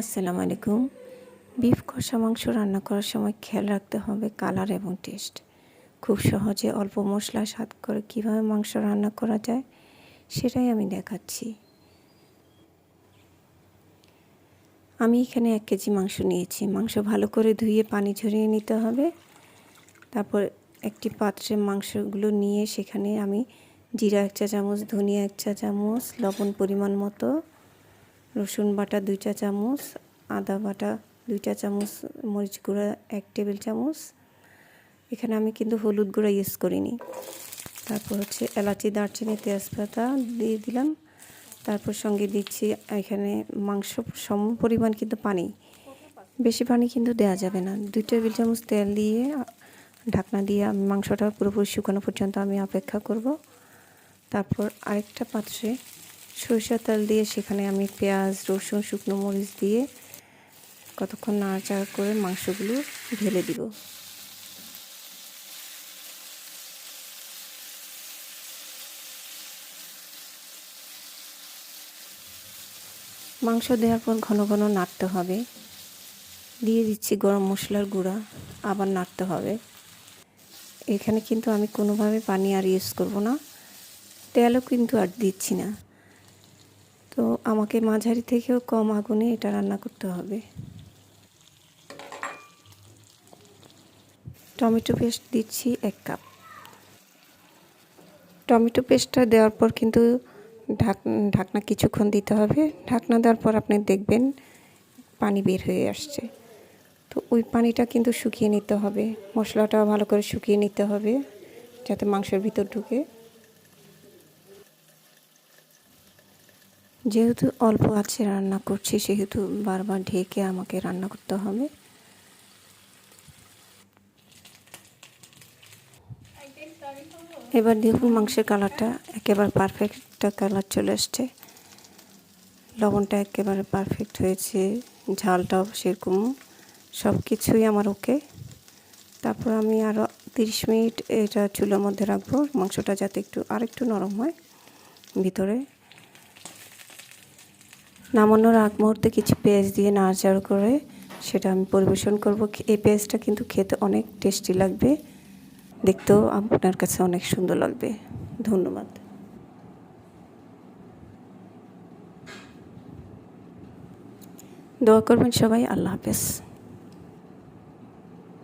আসসালামু আলাইকুম। বিফ কষা মাংস রান্না করার সময় খেয়াল রাখতে হবে কালার এবং টেস্ট। খুব সহজে অল্প মশলা স্বাদ করে কীভাবে মাংস রান্না করা যায় সেটাই আমি দেখাচ্ছি। আমি এখানে এক কেজি মাংস নিয়েছি। মাংস ভালো করে ধুয়ে পানি ঝরিয়ে নিতে হবে। তারপর একটি পাত্রে মাংসগুলো নিয়ে সেখানে আমি জিরা এক চা চামচ, ধনিয়া এক চা চামচ, লবণ পরিমাণ মতো, রসুন বাটা দুই চা চামচ, আদা বাটা দুই চা চামচ, মরিচ গুঁড়া এক টেবিল চামচ। এখানে আমি কিন্তু হলুদ গুঁড়া ইউজ করিনি। তারপর হচ্ছে এলাচি, দারচিনি, তেজপাতা দিয়ে দিলাম। তারপর সঙ্গে দিচ্ছি এখানে মাংস সম পরিমাণ কিন্তু পানি। বেশি পানি কিন্তু দেওয়া যাবে না। দুই টেবিল চামচ তেল দিয়ে, ঢাকনা দিয়ে আমি মাংসটা পুরোপুরি শুকানো পর্যন্ত আমি অপেক্ষা করব। তারপর আরেকটা পাত্রে সরিষা তেল দিয়ে সেখানে আমি পেঁয়াজ, রসুন, শুকনো মরিচ দিয়ে কতক্ষণ নাড়াচাড়া করে মাংসগুলো ঢেলে দিব। মাংস দেওয়ার পর ঘন ঘন নাড়তে হবে। দিয়ে দিচ্ছি গরম মশলার গুঁড়া, আবার নাড়তে হবে। এখানে কিন্তু আমি কোনোভাবে পানি আর ইউজ করব না। তেলও কিন্তু আর দিচ্ছি না। তো আমাকে মাঝারি থেকেও কম আগুনে এটা রান্না করতে হবে। টমেটো পেস্ট দিচ্ছি এক কাপ। টমেটো পেস্টটা দেওয়ার পর কিন্তু ঢাক, ঢাকনা কিছুক্ষণ দিতে হবে। ঢাকনা দেওয়ার পর আপনি দেখবেন পানি বের হয়ে আসছে। তো ওই পানিটা কিন্তু শুকিয়ে নিতে হবে। মশলাটা ভালো করে শুকিয়ে নিতে হবে যাতে মাংসের ভিতর ঢুকে। যেহেতু অল্প আছে রান্না করছি, সেহেতু বারবার ঢেকে আমাকে রান্না করতে হবে। এবার দেখুন মাংসের কালারটা, একেবারে পারফেক্ট একটা কালার চলে আসছে। লবণটা একেবারে পারফেক্ট হয়েছে, ঝালটাও সেরকম সব কিছুই আমার ওকে। তারপর আমি আরও তিরিশ মিনিট এটা চুলোর মধ্যে রাখব, মাংসটা যাতে একটু আরেকটু নরম হয় ভিতরে। নামানোর আগ মুহূর্তে কিছু পেঁয়াজ দিয়ে নাড়াচাড়া করে সেটা আমি পরিবেশন করব। এই পেঁয়াজটা কিন্তু খেতে অনেক টেস্টি লাগবে। দেখতেও আপনার কাছে অনেক সুন্দর লাগবে। ধন্যবাদ। দোয়া করবেন সবাই। আল্লাহ হাফেজ।